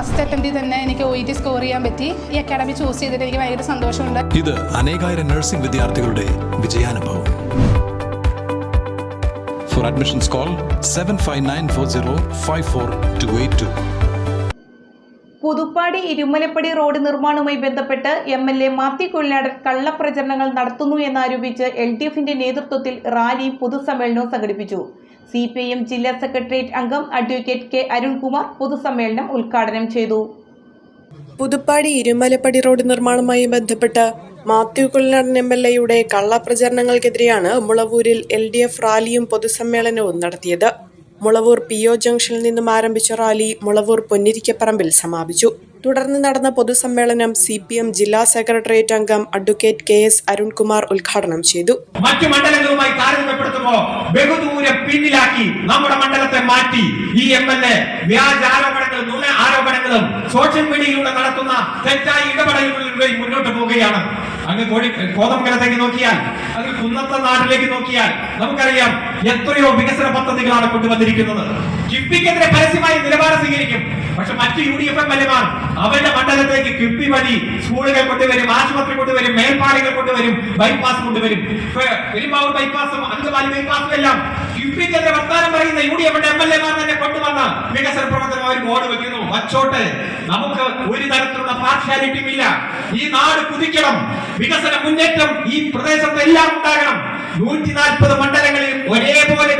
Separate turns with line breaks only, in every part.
First അറ്റംപ്റ്റിൽ തന്നെ എനിക്ക് O T score ചെയ്യാൻ പറ്റി. ഈ അക്കാഡമി ചൂസ് ചെയ്തിട്ട് എനിക്ക് ഭയങ്കര സന്തോഷമുണ്ട്.
ഇത് അനേകായിരം നഴ്സിംഗ് വിദ്യാർത്ഥികളുടെ വിജയാനുഭവം. For admissions call seven five nine four zero five four two eight two
Puthuppadi Irumalappadi road നിർമ്മാണവുമായി ബന്ധപ്പെട്ട് M L A Mathew Kuzhalnadan കള്ളപ്രചരണങ്ങൾ നടത്തുന്നു എന്നാരോപിച്ച് എൽ ഡി എഫിന്റെ നേതൃത്വത്തിൽ റാലിയും പൊതുസമ്മേളനവും സംഘടിപ്പിച്ചു. സി പി എം ജില്ലാ സെക്രട്ടേറിയറ്റ് അംഗം അഡ്വക്കേറ്റ് കെ അരുൺകുമാർ പൊതുസമ്മേളനം ഉദ്ഘാടനം ചെയ്തു.
പുതുപ്പാടി ഇരുമലപ്പടി റോഡ് നിർമ്മാണവുമായി ബന്ധപ്പെട്ട് മാത്യു കുള്ളനാടൻ എം എൽ എയുടെ കള്ളപ്രചരണങ്ങൾക്കെതിരെയാണ് മുളവൂരിൽ എൽ ഡി എഫ് റാലിയും പൊതുസമ്മേളനവും നടത്തിയത്. മുളവൂർ പി ഒ ജംഗ്ഷനിൽ നിന്നും ആരംഭിച്ച റാലി മുളവൂർ പൊന്നിരിക്കപ്പറമ്പിൽ സമാപിച്ചു. തുടർന്ന് നടന്ന പൊതുസമ്മേളനം സി പി എം ജില്ലാ സെക്രട്ടേറിയറ്റ് അംഗം അഡ്വക്കേറ്റ് കെ എസ് അരുൺകുമാർ ഉദ്ഘാടനം ചെയ്തു.
മറ്റു മണ്ഡലങ്ങളുമായി താരതമ്യപ്പെടുത്തുമ്പോൾ ബഹുദൂരം പിന്നിലാക്കി നമ്മുടെ മണ്ഡലത്തെ മാറ്റി ഈ എം എൽ എ വ്യാജ ആരോപണങ്ങളും ആരോപണങ്ങളും സോഷ്യൽ മീഡിയയിലൂടെ നടത്തുന്ന തെറ്റായ ഇടപെടലുകളിലൂടെ മുന്നോട്ട് പോവുകയാണ്. അങ്ങ് കോഴി കോതമംഗലത്തേക്ക് നോക്കിയാൽ അങ്ങ് കുന്നത്തെ നാട്ടിലേക്ക് നോക്കിയാൽ നമുക്കറിയാം എത്രയോ വികസന പദ്ധതികളാണ് കൊണ്ടുവന്നിരിക്കുന്നത്. കിഫ്ബിക്കെതിരെ പരസ്യമായി നിലപാട് സ്വീകരിക്കും. പക്ഷെ മറ്റു U D F M L എമാർ അവരുടെ മണ്ഡലത്തേക്ക് കിഫ്ബി വഴി സ്കൂളുകൾ കൊണ്ടുവരും ആശുപത്രി കൊണ്ടുവരും മേൽപ്പാലങ്ങൾ കൊണ്ടുവരും ബൈപ്പാസ് കൊണ്ടുവരും. പെരുമ്പാവൂർ ബൈപ്പാസും അങ്കമാലി ബൈപ്പാസും എല്ലാം കിഫ്ബിക്കെതിരെ വർത്താനം പറയുന്ന യു ഡി എഫിന്റെ എം തന്നെ കൊണ്ടുവന്ന വികസന പ്രവർത്തനം അവർ ബോർഡ് വെക്കുന്നു. വച്ചോട്ടെ നമുക്ക് ഒരു തരത്തിലുള്ള പാർഷ്യാലിറ്റിയും ഇല്ല. ഈ നാട് കുതിക്കണം. വികസന മുന്നേറ്റം ഈ പ്രദേശത്ത് എല്ലാം ഉണ്ടാകണം. നൂറ്റി നാൽപ്പത് മണ്ഡലങ്ങളിൽ ഒരേപോലെ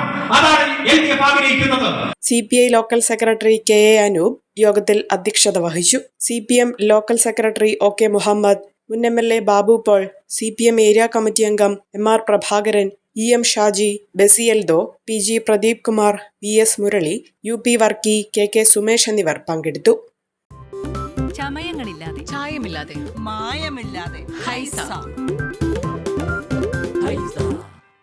വികസന മുന്നേറ്റം ഉണ്ടാകണം അതാണ് എൽ ഡി എഫ് ആഗ്രഹിക്കുന്നത്
C P I local secretary K A Anoop യോഗത്തിൽ അധ്യക്ഷത വഹിച്ചു. C P M local secretary O K Muhammad മുൻ M L A Babu Paul C P M area committee അംഗം M R Prabhakaran E M Shaji Besi Eldho P G Pradeep Kumar V S Murali U P Varkey K K Sumesh എന്നിവർ പങ്കെടുത്തു.
ചമയങ്ങളില്ലാതെ
ചായമില്ലാതെ
മായമില്ലാതെ
ഹൈസ.